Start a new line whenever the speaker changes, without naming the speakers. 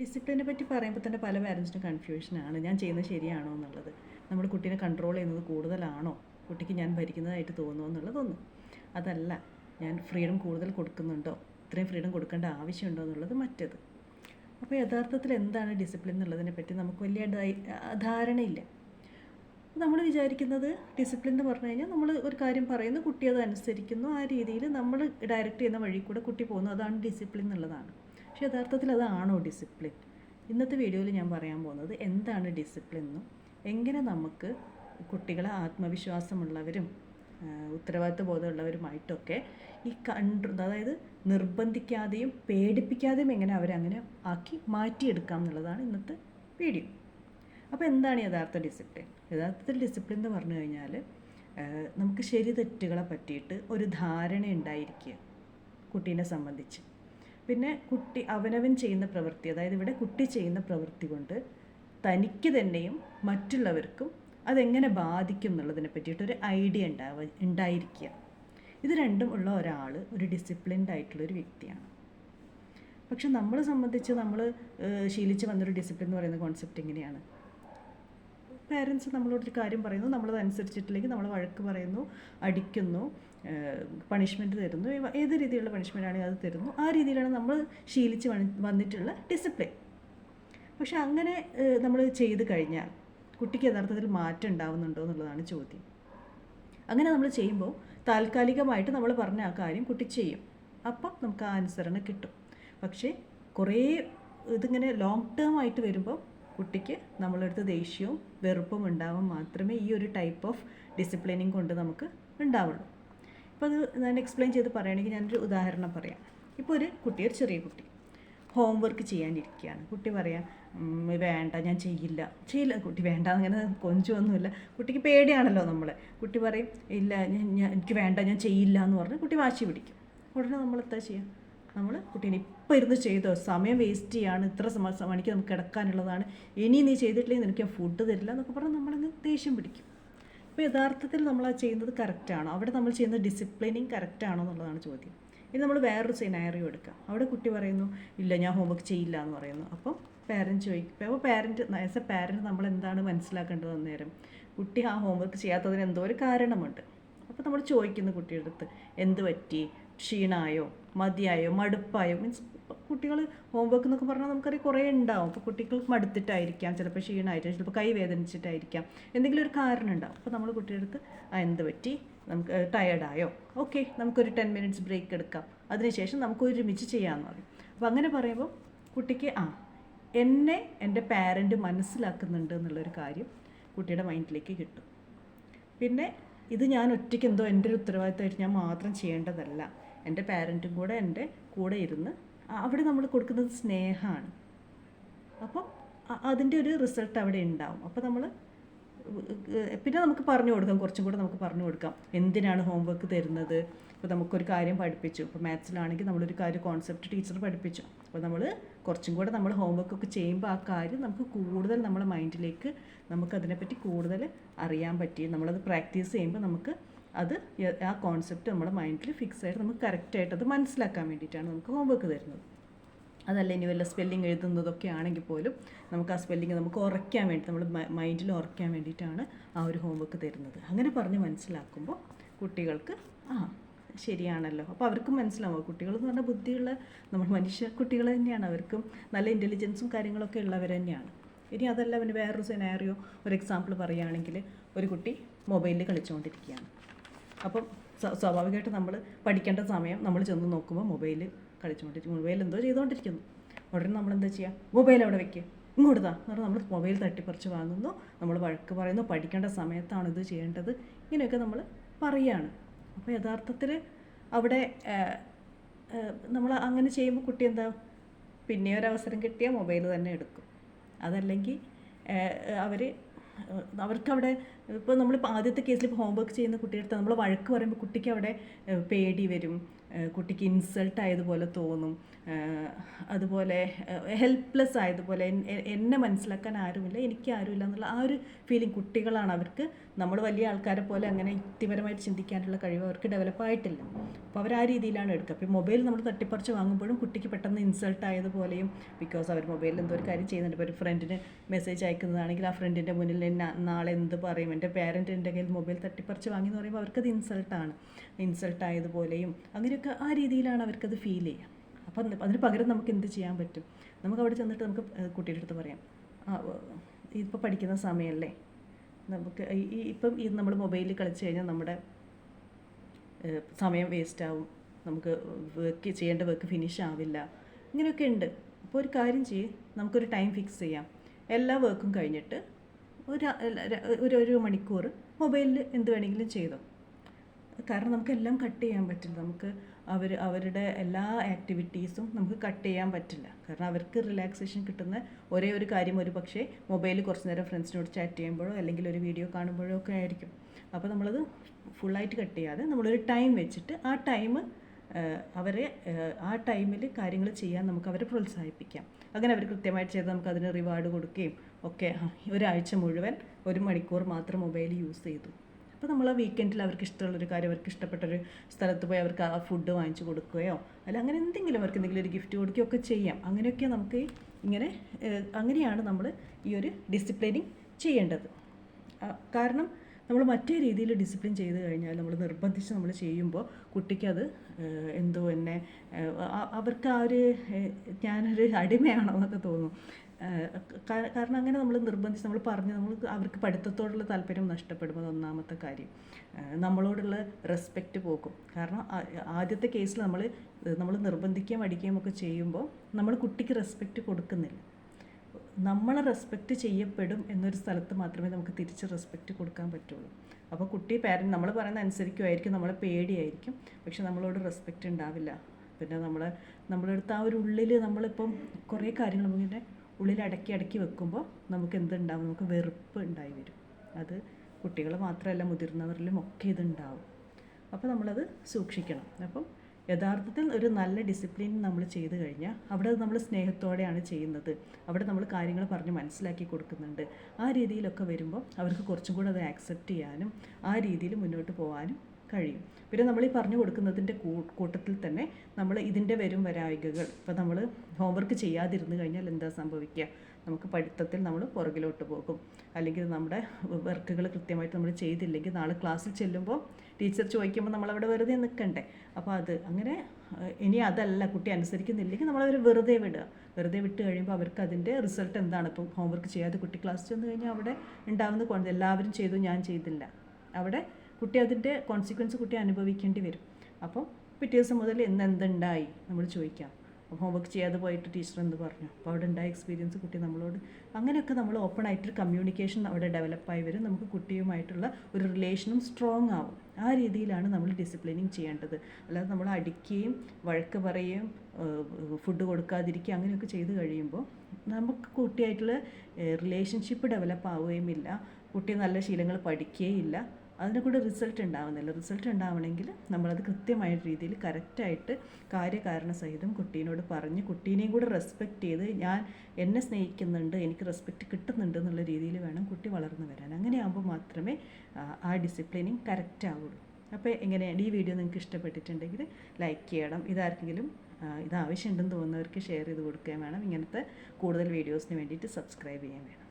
ഡിസിപ്ലിനെ പറ്റി പറയുമ്പോൾ തന്നെ പല പാരൻസിനും കൺഫ്യൂഷനാണ് ഞാൻ ചെയ്യുന്നത് ശരിയാണോ എന്നുള്ളത്. നമ്മൾ കുട്ടീനെ കൺട്രോൾ ചെയ്യുന്നത് കൂടുതലാണോ? കുട്ടിക്ക് ഞാൻ ഭരിക്കുന്നതായിട്ട് തോന്നുന്നു എന്നുള്ളതൊന്നും. അതല്ല ഞാൻ ഫ്രീഡം കൂടുതൽ കൊടുക്കുന്നുണ്ടോ? ഇത്രയും ഫ്രീഡം കൊടുക്കേണ്ട ആവശ്യമുണ്ടോ എന്നുള്ളത് മറ്റത്. അപ്പോൾ യഥാർത്ഥത്തിൽ എന്താണ് ഡിസിപ്ലിൻ എന്നുള്ളതിനെ പറ്റി നമുക്ക് വലിയ ധാരണയില്ല. നമ്മൾ വിചാരിക്കുന്നത് ഡിസിപ്ലിൻ എന്ന് പറഞ്ഞു കഴിഞ്ഞാൽ നമ്മൾ ഒരു കാര്യം പറയുന്നു കുട്ടി അത് അനുസരിക്കുന്നു ആ രീതിയിൽ നമ്മൾ ഡയറക്റ്റ് ചെയ്യുന്ന വഴി കൂടെ കുട്ടി പോകുന്നു. അതാണ് ഡിസിപ്ലിൻ എന്നുള്ളതാണ്. പക്ഷേ യഥാർത്ഥത്തിൽ അതാണോ ഡിസിപ്ലിൻ ഇന്നത്തെ വീഡിയോയിൽ ഞാൻ പറയാൻ പോകുന്നത് എന്താണ് ഡിസിപ്ലിൻ എന്നും എങ്ങനെ നമുക്ക് കുട്ടികളെ ആത്മവിശ്വാസമുള്ളവരും ഉത്തരവാദിത്വ ബോധമുള്ളവരുമായിട്ടൊക്കെ ഈ കൺട്രോ അതായത് നിർബന്ധിക്കാതെയും പേടിപ്പിക്കാതെയും എങ്ങനെ അവരെ അങ്ങനെ ആക്കി മാറ്റിയെടുക്കാം എന്നുള്ളതാണ് ഇന്നത്തെ വീഡിയോ അപ്പോൾ എന്താണ് യഥാർത്ഥ ഡിസിപ്ലിൻ യഥാർത്ഥത്തിൽ ഡിസിപ്ലിൻ എന്ന് പറഞ്ഞു കഴിഞ്ഞാൽ നമുക്ക് ശരി തെറ്റുകളെ പറ്റിയിട്ട് ഒരു ധാരണ ഉണ്ടായിരിക്കുക കുട്ടീനെ സംബന്ധിച്ച്. പിന്നെ കുട്ടി അവനവൻ ചെയ്യുന്ന പ്രവൃത്തി അതായത് ഇവിടെ കുട്ടി ചെയ്യുന്ന പ്രവൃത്തി കൊണ്ട് തനിക്ക് തന്നെയും മറ്റുള്ളവർക്കും അതെങ്ങനെ ബാധിക്കും എന്നുള്ളതിനെ പറ്റിയിട്ടൊരു ഐഡിയ ഉണ്ടാവ ഉണ്ടായിരിക്കുക. ഇത് രണ്ടും ഉള്ള ഒരാൾ ഒരു ഡിസിപ്ലിൻഡ് ആയിട്ടുള്ള ഒരു വ്യക്തിയാണ്. പക്ഷെ നമ്മളെ സംബന്ധിച്ച് നമ്മൾ ശീലിച്ച് വന്നൊരു ഡിസിപ്ലിൻ എന്ന് പറയുന്ന കോൺസെപ്റ്റ് എങ്ങനെയാണ് പാരൻസ് നമ്മളോടൊരു കാര്യം പറയുന്നു നമ്മളത് അനുസരിച്ചിട്ടില്ലെങ്കിൽ നമ്മൾ വഴക്ക് പറയുന്നു അടിക്കുന്നു പണിഷ്മെന്റ് തരുന്നു ഏത് രീതിയിലുള്ള പണിഷ്മെന്റ് ആണെങ്കിൽ അത് തരുന്നു. ആ രീതിയിലാണ് നമ്മൾ ശീലിച്ച് വന്നിട്ടുള്ള ഡിസിപ്ലിൻ പക്ഷെ അങ്ങനെ നമ്മൾ ചെയ്ത് കഴിഞ്ഞാൽ കുട്ടിക്ക് യഥാർത്ഥത്തിൽ മാറ്റം ഉണ്ടാവുന്നുണ്ടോ എന്നുള്ളതാണ് ചോദ്യം. അങ്ങനെ നമ്മൾ ചെയ്യുമ്പോൾ താൽക്കാലികമായിട്ട് നമ്മൾ പറഞ്ഞ ആ കാര്യം കുട്ടി ചെയ്യും. അപ്പം നമുക്ക് ആ അനുസരണ കിട്ടും. പക്ഷേ കുറേ ഇതിങ്ങനെ ലോങ് ടേം ആയിട്ട് വരുമ്പോൾ കുട്ടിക്ക് നമ്മളെടുത്ത് ദേഷ്യവും വെറുപ്പും ഉണ്ടാവാൻ മാത്രമേ ഈ ഒരു ടൈപ്പ് ഓഫ് ഡിസിപ്ലിനിങ് കൊണ്ട് നമുക്ക് ഉണ്ടാവുള്ളൂ. ഇപ്പോൾ അത് ഞാൻ എക്സ്പ്ലെയിൻ ചെയ്ത് പറയുകയാണെങ്കിൽ ഞാനൊരു ഉദാഹരണം പറയാം. ഇപ്പോൾ ഒരു കുട്ടി ഒരു ചെറിയ കുട്ടി ഹോംവർക്ക് ചെയ്യാനിരിക്കുകയാണ്. കുട്ടി പറയാം "ഉം, വേണ്ട ഞാൻ ചെയ്യില്ല. ചെയ്യില്ല കുട്ടി വേണ്ട അങ്ങനെ കൊഞ്ചൊന്നുമില്ല കുട്ടിക്ക് പേടിയാണല്ലോ നമ്മൾ കുട്ടി പറയും ഇല്ല ഞാൻ എനിക്ക് വേണ്ട ഞാൻ ചെയ്യില്ല എന്ന് പറഞ്ഞ് കുട്ടി വാശി പിടിക്കും. ഉടനെ നമ്മൾ എന്താ ചെയ്യുക നമ്മൾ കുട്ടീനെ ഇപ്പം ഇരുന്ന് ചെയ്തോ? സമയം വേസ്റ്റ് ചെയ്യാണ്. ഇത്ര മണിക്ക് നമുക്ക് കിടക്കാനുള്ളതാണ്. ഇനി നീ ചെയ്തിട്ടില്ലെങ്കിൽ നിനക്ക് ഫുഡ് തരില്ല എന്നൊക്കെ പറഞ്ഞാൽ നമ്മളങ്ങ് ദേഷ്യം പിടിക്കും. അപ്പോൾ യഥാർത്ഥത്തിൽ നമ്മൾ ആ ചെയ്യുന്നത് കറക്റ്റാണോ അവിടെ നമ്മൾ ചെയ്യുന്ന ഡിസിപ്ലിനിങ് കറക്റ്റാണോ എന്നുള്ളതാണ് ചോദ്യം. ഇനി നമ്മൾ വേറൊരു സിനാരിയോ എടുക്കാം. അവിടെ കുട്ടി പറയുന്നു ഇല്ല ഞാൻ ഹോംവർക്ക് ചെയ്യില്ല എന്ന് പറയുന്നു. അപ്പം പാരന്റ് ചോദിക്കും. അപ്പോൾ പാരന്റ് ആസ് എ പാരന്റ് നമ്മൾ എന്താണ് മനസ്സിലാക്കേണ്ടത് അന്നേരം? കുട്ടി ആ ഹോംവർക്ക് ചെയ്യാത്തതിന് എന്തോ ഒരു കാരണമുണ്ട്. അപ്പോൾ നമ്മൾ ചോദിക്കുന്നു കുട്ടിയുടെ അടുത്ത് എന്ത് പറ്റി? ക്ഷീണമായോ മതിയായോ മടുപ്പായോ? മീൻസ് കുട്ടികൾ ഹോംവർക്ക് എന്നൊക്കെ പറഞ്ഞാൽ നമുക്കറിയാം കുറേ ഉണ്ടാവും. അപ്പോൾ കുട്ടികൾക്ക് മടുത്തിട്ടായിരിക്കാം ചിലപ്പോൾ ക്ഷീണമായിട്ട് ചിലപ്പോൾ കൈ വേദനിച്ചിട്ടായിരിക്കാം. എന്തെങ്കിലും ഒരു കാരണം ഉണ്ടാവും. അപ്പോൾ നമ്മൾ അടുത്ത് ആ എന്ത് പറ്റി? നമുക്ക് ടയേർഡായോ ഓക്കെ നമുക്കൊരു ടെൻ മിനിറ്റ്സ് ബ്രേക്ക് എടുക്കാം. അതിനുശേഷം നമുക്ക് ഒരുമിച്ച് ചെയ്യാമെന്ന് പറയും. അപ്പോൾ അങ്ങനെ പറയുമ്പോൾ കുട്ടിക്ക് ആ എന്നെ എന്റെ പാരന്റ് മനസ്സിലാക്കുന്നുണ്ട് എന്നുള്ളൊരു കാര്യം കുട്ടിയുടെ മൈൻഡിലേക്ക് കിട്ടും. പിന്നെ ഇത് ഞാൻ ഒറ്റയ്ക്ക് എന്തോ എന്റെ ഒരു ഉത്തരവാദിത്തമായിട്ട് ഞാൻ മാത്രം ചെയ്യേണ്ടതല്ല. എന്റെ പാരന്റും കൂടെ എന്റെ കൂടെ ഇരുന്ന് അവിടെ നമ്മൾ കൊടുക്കുന്നത് സ്നേഹമാണ് അപ്പം അ- അതിന്റെ ഒരു റിസൾട്ട് അവിടെ ഉണ്ടാവും. അപ്പോൾ നമ്മൾ പിന്നെ നമുക്ക് പറഞ്ഞു കൊടുക്കാം. കുറച്ചും കൂടെ നമുക്ക് പറഞ്ഞു കൊടുക്കാം. എന്തിനാണ് ഹോംവർക്ക് തരുന്നത്? ഇപ്പോൾ നമുക്കൊരു കാര്യം പഠിപ്പിച്ചു. ഇപ്പോൾ മാത്സിലാണെങ്കിൽ നമ്മളൊരു കാര്യം കോൺസെപ്റ്റ് ടീച്ചർ പഠിപ്പിച്ചു. അപ്പോൾ നമ്മൾ കുറച്ചും കൂടെ നമ്മൾ ഹോംവർക്ക് ഒക്കെ ചെയ്യുമ്പോൾ ആ കാര്യം നമുക്ക് കൂടുതൽ നമ്മുടെ മൈൻഡിലേക്ക് നമുക്കതിനെപ്പറ്റി കൂടുതൽ അറിയാൻ പറ്റി. നമ്മളത് പ്രാക്ടീസ് ചെയ്യുമ്പോൾ നമുക്ക് അത് ആ കോൺസെപ്റ്റ് നമ്മുടെ മൈൻഡിൽ ഫിക്സ് ആയിട്ട് നമുക്ക് കറക്റ്റായിട്ട് അത് മനസ്സിലാക്കാൻ വേണ്ടിയിട്ടാണ് നമുക്ക് ഹോംവർക്ക് തരുന്നത്. അതല്ല ഇനി വല്ല സ്പെല്ലിംഗ് എഴുതുന്നതൊക്കെ ആണെങ്കിൽ പോലും നമുക്ക് ആ സ്പെല്ലിംഗ് നമുക്ക് ഉറയ്ക്കാൻ വേണ്ടി നമ്മൾ മൈൻഡിൽ ഉറയ്ക്കാൻ വേണ്ടിയിട്ടാണ് ആ ഒരു ഹോംവർക്ക് തരുന്നത്. അങ്ങനെ പറഞ്ഞ് മനസ്സിലാക്കുമ്പോൾ കുട്ടികൾക്ക് ആ ശരിയാണല്ലോ. അപ്പോൾ അവർക്കും മനസ്സിലാവും. കുട്ടികൾ എന്ന് പറഞ്ഞാൽ ബുദ്ധിയുള്ള നമ്മൾ മനുഷ്യ കുട്ടികൾ തന്നെയാണ്. അവർക്കും നല്ല ഇന്റലിജൻസും കാര്യങ്ങളൊക്കെ ഉള്ളവർ തന്നെയാണ്. ഇനി അതല്ല പിന്നെ വേറൊരു സെനാറിയോ ഒരു എക്സാമ്പിൾ പറയുകയാണെങ്കിൽ ഒരു കുട്ടി മൊബൈലിൽ കളിച്ചുകൊണ്ടിരിക്കുകയാണ് അപ്പം സ്വാഭാവികമായിട്ട് നമ്മൾ പഠിക്കേണ്ട സമയം നമ്മൾ ചെന്ന് നോക്കുമ്പോൾ മൊബൈൽ കളിച്ചുകൊണ്ടിരിക്കും മൊബൈൽ എന്തോ ചെയ്തുകൊണ്ടിരിക്കുന്നു ഉടനെ നമ്മൾ എന്താ ചെയ്യുക മൊബൈൽ അവിടെ വെക്കുക ഇങ്ങോട്ട് എന്ന് പറഞ്ഞാൽ നമ്മൾ മൊബൈൽ തട്ടിപ്പറിച്ച് വാങ്ങുന്നു. നമ്മൾ വഴക്ക് പറയുന്നു. പഠിക്കേണ്ട സമയത്താണ് ഇത് ചെയ്യേണ്ടത്. ഇങ്ങനെയൊക്കെ നമ്മൾ പറയുകയാണ് അപ്പോൾ യഥാർത്ഥത്തിൽ അവിടെ നമ്മൾ അങ്ങനെ ചെയ്യുമ്പോൾ കുട്ടി എന്താ? പിന്നെ ഒരു അവസരം കിട്ടിയാൽ മൊബൈൽ തന്നെ എടുക്കും. അതല്ലെങ്കിൽ അവർ അവർക്കവിടെ ഇപ്പോൾ നമ്മൾ ആദ്യത്തെ കേസിൽ ഇപ്പോൾ ഹോംവർക്ക് ചെയ്യുന്ന കുട്ടിയുടെ അടുത്ത് നമ്മൾ വഴക്ക് പറയുമ്പോൾ കുട്ടിക്ക് അവിടെ പേടി വരും. കുട്ടിക്ക് ഇൻസൾട്ട് ആയതുപോലെ തോന്നും. അതുപോലെ ഹെൽപ്ലെസ് ആയതുപോലെ എന്നെ മനസ്സിലാക്കാൻ ആരുമില്ല എനിക്ക് ആരുമില്ല എന്നുള്ള ആ ഒരു ഫീലിംഗ് കുട്ടികളാണ്. അവർക്ക് നമ്മൾ വലിയ ആൾക്കാരെ പോലെ അങ്ങനെ യുക്തിപരമായിട്ട് ചിന്തിക്കാനുള്ള കഴിവ് അവർക്ക് ഡെവലപ്പ് ആയിട്ടില്ല. അപ്പോൾ അവർ ആ രീതിയിലാണ് എടുക്കുക. അപ്പോൾ മൊബൈൽ നമ്മൾ തട്ടിപ്പറിച്ച് വാങ്ങുമ്പോഴും കുട്ടിക്ക് പെട്ടെന്ന് ഇൻസൾട്ട് ആയതുപോലെയും ബിക്കോസ് അവർ മൊബൈലിൽ എന്തോ ഒരു കാര്യം ചെയ്യുന്നുണ്ട്. ഇപ്പോൾ ഒരു ഫ്രണ്ടിന് മെസ്സേജ് അയക്കുന്നതാണെങ്കിൽ ആ ഫ്രണ്ടിന്റെ മുന്നിൽ നാളെ എന്ത് പറയും? എന്റെ പേരന്റ് എന്റെ കയ്യിൽ മൊബൈൽ തട്ടിപ്പറിച്ച് വാങ്ങി എന്ന് പറയുമ്പോൾ അവർക്കത് ഇൻസൾട്ടാണ് ഇൻസൾട്ട് ആയതുപോലെയും അങ്ങനെയൊക്കെ ആ രീതിയിലാണ് അവർക്കത് ഫീൽ ചെയ്യുക. അപ്പം അതിന് പകരം നമുക്ക് എന്ത് ചെയ്യാൻ പറ്റും? നമുക്ക് അവിടെ ചെന്നിട്ട് നമുക്ക് കുട്ടിയുടെ അടുത്ത് പറയാം. ഇപ്പോൾ പഠിക്കുന്ന സമയമല്ലേ നമുക്ക് ഈ ഇപ്പം ഇത് നമ്മൾ മൊബൈലിൽ കളിച്ച് കഴിഞ്ഞാൽ നമ്മുടെ സമയം വേസ്റ്റ് ആവും. നമുക്ക് വർക്ക് ചെയ്യേണ്ട വർക്ക് ഫിനിഷ് ആവില്ല. ഇങ്ങനെയൊക്കെ ഉണ്ട് അപ്പോൾ ഒരു കാര്യം ചെയ്യ്. നമുക്കൊരു ടൈം ഫിക്സ് ചെയ്യാം. എല്ലാ വർക്കും കഴിഞ്ഞിട്ട് ഒരു ഒരു മണിക്കൂർ മൊബൈലിൽ എന്ത് വേണമെങ്കിലും ചെയ്തോ. കാരണം നമുക്കെല്ലാം കട്ട് ചെയ്യാൻ പറ്റില്ല. നമുക്ക് അവർ അവരുടെ എല്ലാ ആക്ടിവിറ്റീസും നമുക്ക് കട്ട് ചെയ്യാൻ പറ്റില്ല. കാരണം അവർക്ക് റിലാക്സേഷൻ കിട്ടുന്ന ഒരേ ഒരു കാര്യം ഒരു പക്ഷേ മൊബൈൽ കുറച്ച് നേരം ഫ്രണ്ട്സിനോട് ചാറ്റ് ചെയ്യുമ്പോഴോ അല്ലെങ്കിൽ ഒരു വീഡിയോ കാണുമ്പോഴോ ഒക്കെ ആയിരിക്കും. അപ്പോൾ നമ്മളത് ഫുള്ളായിട്ട് കട്ട് ചെയ്യാതെ നമ്മളൊരു ടൈം വെച്ചിട്ട് ആ ടൈം അവരെ ആ ടൈമിൽ കാര്യങ്ങൾ ചെയ്യാൻ നമുക്ക് അവരെ പ്രോത്സാഹിപ്പിക്കാം. അങ്ങനെ അവർ കൃത്യമായിട്ട് ചെയ്ത് നമുക്ക് അതിന് റിവാർഡ് കൊടുക്കുകയും ഒക്കെ ഒരാഴ്ച മുഴുവൻ ഒരു മണിക്കൂർ മാത്രം മൊബൈൽ യൂസ് ചെയ്തു. അപ്പോൾ നമ്മൾ വീക്കെൻഡിൽ അവർക്ക് ഇഷ്ടമുള്ളൊരു കാര്യം അവർക്ക് ഇഷ്ടപ്പെട്ടൊരു സ്ഥലത്ത് പോയി അവർക്ക് ആ ഫുഡ് വാങ്ങിച്ചു കൊടുക്കുകയോ അല്ല അങ്ങനെ എന്തെങ്കിലും അവർക്ക് എന്തെങ്കിലും ഒരു ഗിഫ്റ്റ് കൊടുക്കുകയോ ഒക്കെ ചെയ്യാം. അങ്ങനെയൊക്കെ നമുക്ക് ഇങ്ങനെ അങ്ങനെയാണ് നമ്മൾ ഈ ഒരു ഡിസിപ്ലിനിങ് ചെയ്യേണ്ടത്. കാരണം നമ്മൾ മറ്റേ രീതിയിൽ ഡിസിപ്ലിൻ ചെയ്ത് കഴിഞ്ഞാൽ നമ്മൾ നിർബന്ധിച്ച് നമ്മൾ ചെയ്യുമ്പോൾ കുട്ടിക്കത് അത് എന്തോ എന്നെ അവർക്ക് ആ ഒരു ഞാനൊരു അടിമയാണോ എന്നൊക്കെ തോന്നും. കാരണം അങ്ങനെ നമ്മൾ നിർബന്ധിച്ച് നമ്മൾ പറഞ്ഞ് നമ്മൾ അവർക്ക് പഠിത്തത്തോടുള്ള താല്പര്യം നഷ്ടപ്പെടും ഒന്നാമത്തെ കാര്യം. നമ്മളോടുള്ള റെസ്പെക്റ്റ് പോകും കാരണം ആദ്യത്തെ കേസിൽ നമ്മൾ നമ്മൾ നിർബന്ധിക്കുകയും അടിക്കുകയും ഒക്കെ ചെയ്യുമ്പോൾ നമ്മൾ കുട്ടിക്ക് റെസ്പെക്റ്റ് കൊടുക്കുന്നില്ല. നമ്മളെ റെസ്പെക്റ്റ് ചെയ്യപ്പെടും എന്നൊരു സ്ഥലത്ത് മാത്രമേ നമുക്ക് തിരിച്ച് റെസ്പെക്റ്റ് കൊടുക്കാൻ പറ്റുള്ളൂ. അപ്പോൾ കുട്ടി പാരന്റ് നമ്മൾ പറയുന്ന അനുസരിക്കുമായിരിക്കും നമ്മളെ പേടിയായിരിക്കും. പക്ഷെ നമ്മളോട് റെസ്പെക്റ്റ് ഉണ്ടാവില്ല. പിന്നെ നമ്മളെ നമ്മളെടുത്ത് ആ ഒരു ഉള്ളിൽ നമ്മളിപ്പം കുറേ കാര്യങ്ങൾ നമുക്കിങ്ങനെ ഉള്ളിൽ അടക്കി അടക്കി വെക്കുമ്പോൾ നമുക്ക് എന്തുണ്ടാവും? നമുക്ക് വെറുപ്പ് ഉണ്ടായി വരും. അത് കുട്ടികൾ മാത്രമല്ല മുതിർന്നവരിലും ഒക്കെ ഇതുണ്ടാവും. അപ്പോൾ നമ്മളത് സൂക്ഷിക്കണം. അപ്പം യഥാർത്ഥത്തിൽ ഒരു നല്ല ഡിസിപ്ലിൻ നമ്മൾ ചെയ്തു കഴിഞ്ഞാൽ അവിടെ നമ്മൾ സ്നേഹത്തോടെയാണ് ചെയ്യുന്നത്. അവിടെ നമ്മൾ കാര്യങ്ങൾ പറഞ്ഞ് മനസ്സിലാക്കി കൊടുക്കുന്നുണ്ട്. ആ രീതിയിലൊക്കെ വരുമ്പോൾ അവർക്ക് കുറച്ചും കൂടെ അത് ആക്സെപ്റ്റ് ചെയ്യാനും ആ രീതിയിൽ മുന്നോട്ട് പോകാനും കഴിയും. പിന്നെ നമ്മൾ ഈ പറഞ്ഞു കൊടുക്കുന്നതിന്റെ കൂട്ടത്തിൽ തന്നെ നമ്മൾ ഇതിന്റെ വരും വരായികകൾ. ഇപ്പം നമ്മൾ ഹോംവർക്ക് ചെയ്യാതിരുന്നു കഴിഞ്ഞാൽ എന്താ സംഭവിക്കുക? നമുക്ക് പഠിത്തത്തിൽ നമ്മൾ പുറകിലോട്ട് പോകും. അല്ലെങ്കിൽ നമ്മുടെ വർക്കുകൾ കൃത്യമായിട്ട് നമ്മൾ ചെയ്തില്ലെങ്കിൽ നാളെ ക്ലാസ്സിൽ ചെല്ലുമ്പോൾ ടീച്ചർ ചോദിക്കുമ്പോൾ നമ്മളവിടെ വെറുതെ നിൽക്കണ്ടേ? അപ്പോൾ അത് അങ്ങനെ ഇനി അതല്ല കുട്ടി അനുസരിക്കുന്നില്ലെങ്കിൽ നമ്മളവർ വെറുതെ വിടുക. വെറുതെ വിട്ട് കഴിയുമ്പോൾ അവർക്ക് അതിന്റെ റിസൾട്ട് എന്താണ്? ഇപ്പം ഹോംവർക്ക് ചെയ്യാതെ കുട്ടി ക്ലാസ് ചെന്ന് കഴിഞ്ഞാൽ അവിടെ ഉണ്ടാവുന്ന എല്ലാവരും ചെയ്തു ഞാൻ ചെയ്തില്ല. അവിടെ കുട്ടി അതിന്റെ കോൺസിക്വൻസ് കുട്ടി അനുഭവിക്കേണ്ടി വരും. അപ്പം പിറ്റേ ദിവസം മുതൽ ഇന്ന് എന്തുണ്ടായി? നമ്മൾ ചോദിക്കാം. ഹോംവർക്ക് ചെയ്യാതെ പോയിട്ട് ടീച്ചർ എന്ത് പറഞ്ഞു? അപ്പോൾ അവിടെ ഉണ്ടായ എക്സ്പീരിയൻസ് കുട്ടി നമ്മളോട് അങ്ങനെയൊക്കെ നമ്മൾ ഓപ്പൺ ആയിട്ടൊരു കമ്മ്യൂണിക്കേഷൻ അവിടെ ഡെവലപ്പായി വരും. നമുക്ക് കുട്ടിയുമായിട്ടുള്ള ഒരു റിലേഷനും സ്ട്രോങ് ആവും. ആ രീതിയിലാണ് നമ്മൾ ഡിസിപ്ലിനിങ് ചെയ്യേണ്ടത്. അല്ലാതെ നമ്മൾ അടിക്കുകയും വഴക്ക് പറയുകയും ഫുഡ് കൊടുക്കാതിരിക്കുക അങ്ങനെയൊക്കെ ചെയ്ത് കഴിയുമ്പോൾ നമുക്ക് കുട്ടിയായിട്ടുള്ള റിലേഷൻഷിപ്പ് ഡെവലപ്പ് ആവുകയും ഇല്ല കുട്ടി നല്ല ശീലങ്ങൾ പഠിക്കുകയില്ല. അതിനെ കൂടെ റിസൾട്ട് ഉണ്ടാവുന്നില്ല. റിസൾട്ട് ഉണ്ടാവണമെങ്കിൽ നമ്മളത് കൃത്യമായ രീതിയിൽ കറക്റ്റായിട്ട് കാര്യകാരണ സഹിതം കുട്ടീനോട് പറഞ്ഞ് കുട്ടീനെയും കൂടെ റെസ്പെക്റ്റ് ചെയ്ത് ഞാൻ എന്നെ സ്നേഹിക്കുന്നുണ്ട് എനിക്ക് റെസ്പെക്റ്റ് കിട്ടുന്നുണ്ട് എന്നുള്ള രീതിയിൽ വേണം കുട്ടി വളർന്നു വരാൻ. അങ്ങനെയാകുമ്പോൾ മാത്രമേ ആ, ഡിസിപ്ലിനിങ് കറക്റ്റ് ആവുള്ളൂ. അപ്പോൾ എങ്ങനെയാണ്? ഈ വീഡിയോ നിങ്ങൾക്ക് ഇഷ്ടപ്പെട്ടിട്ടുണ്ടെങ്കിൽ ലൈക്ക് ചെയ്യണം. ഇതാർക്കെങ്കിലും ഇത് ആവശ്യമുണ്ടെന്ന് തോന്നുന്നവർക്ക് ഷെയർ ചെയ്ത് കൊടുക്കുകയും വേണം. ഇങ്ങനത്തെ കൂടുതൽ വീഡിയോസിന് വേണ്ടിയിട്ട് സബ്സ്ക്രൈബ് ചെയ്യാൻ വേണം.